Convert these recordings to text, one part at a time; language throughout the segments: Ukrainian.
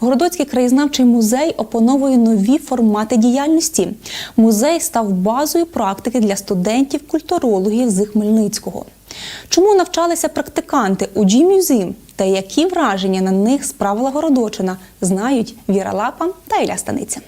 Городоцький краєзнавчий музей опановує нові формати діяльності. Музей став базою практики для студентів-культурологів з Хмельницького. Чому навчалися практиканти у G-Museum та які враження на них справила Городочина, знають Віра Лапа та Ілля Станиця.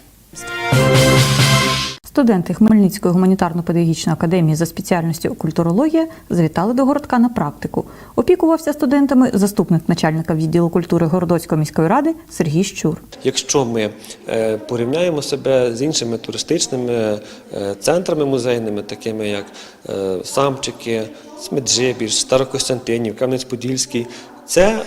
Студенти Хмельницької гуманітарно-педагогічної академії за спеціальністю культурологія завітали до городка на практику. Опікувався студентами заступник начальника відділу культури Городоцької міської ради Сергій Щур. Якщо ми е, порівняємо себе з іншими туристичними е, центрами музейними, такими як е, Самчики, Смеджибіж, Старокостянтинів, Кам'янець-Подільський, це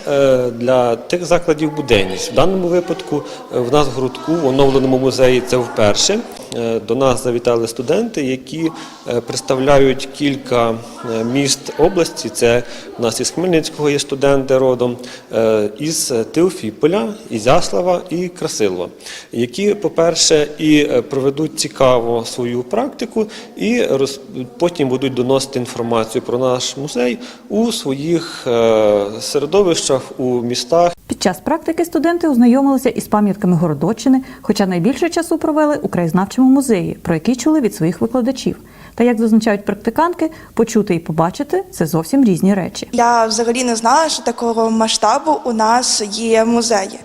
для тих закладів буденність. В даному випадку в нас в Грудку, в оновленому музеї, це вперше. Е, До нас завітали студенти, які е, представляють кілька е, міст області. Це в нас із Хмельницького є студенти родом, із Теофіполя, Ізяслава і Красилова, які, по-перше, і проведуть цікаво свою практику, і потім будуть доносити інформацію про наш музей у своїх середовищах, у містах. Під час практики студенти ознайомилися із пам'ятками Городоччини, хоча найбільше часу провели у краєзнавчому музеї, про який чули від своїх викладачів. Та як зазначають практиканки, почути і побачити це зовсім різні речі. Я взагалі не знала, що такого масштабу у нас є музеї.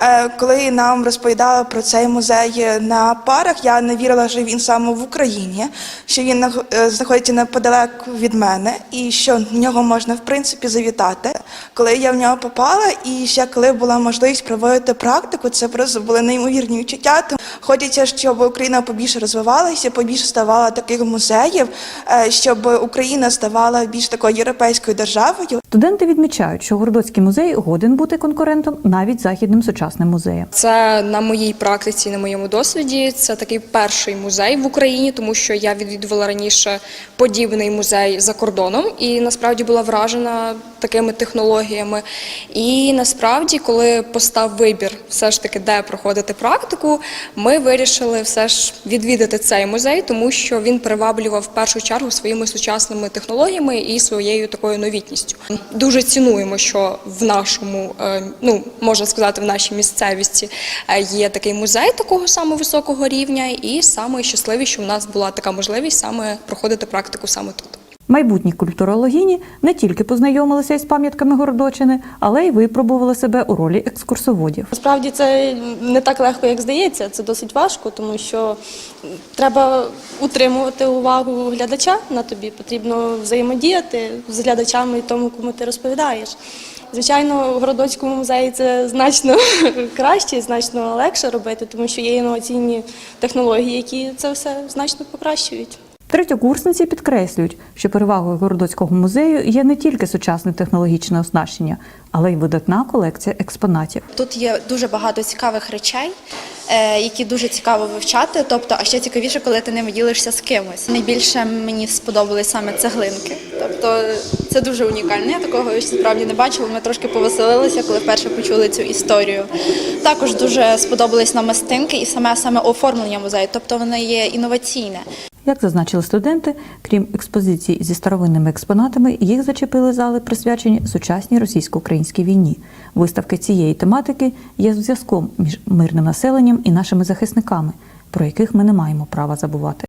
Е, Коли нам розповідали про цей музей на парах, я не вірила, що він саме в Україні, що він е, знаходиться неподалеку від мене, і що в нього можна в принципі завітати. Коли я в нього попала, і ще коли була можливість проводити практику, це просто були неймовірні відчуття. Хочеться, щоб Україна побільше розвивалася, побільше ставала таких музеїв, е, щоб Україна ставала більш такою європейською державою. Студенти відмічають, що Городоцький музей годен бути конкурентом навіть західним сучасним музеям. Це на моїй практиці, на моєму досвіді. Це такий перший музей в Україні, тому що я відвідувала раніше подібний музей за кордоном і насправді була вражена такими технологіями. І насправді, коли постав вибір, все ж таки, де проходити практику, ми вирішили все ж відвідати цей музей, тому що він приваблював в першу чергу своїми сучасними технологіями і своєю такою новітністю. Дуже цінуємо, що в нашому, е, ну можна сказати, в нашій місцевості е, є такий музей такого самого високого рівня, і саме щасливі, що в нас була така можливість саме проходити практику саме тут. Майбутні культурологині не тільки познайомилися із пам'ятками Городочини, але й випробували себе у ролі екскурсоводів. Насправді це не так легко, як здається. Це досить важко, тому що треба утримувати увагу глядача на тобі. Потрібно взаємодіяти з глядачами і тому, кому ти розповідаєш. Звичайно, в Городоцькому музеї це значно краще, значно легше робити, тому що є інноваційні технології, які це все значно покращують. Третьокурсниці підкреслюють, що перевагою Городоцького музею є не тільки сучасне технологічне оснащення, але й видатна колекція експонатів. Тут є дуже багато цікавих речей, е, які дуже цікаво вивчати. Тобто, а ще цікавіше, коли ти ними ділишся з кимось. Найбільше мені сподобались саме цеглинки. Тобто це дуже унікально. Я такого справді не бачила. Ми трошки повеселилися, коли вперше почули цю історію. Також дуже сподобались нам мастинки і саме саме оформлення музею, тобто воно є інноваційне. Як зазначили студенти, крім експозицій зі старовинними експонатами, їх зачепили зали, присвячені сучасній російсько-українській війні. Виставки цієї тематики є зв'язком між мирним населенням і нашими захисниками, про яких ми не маємо права забувати.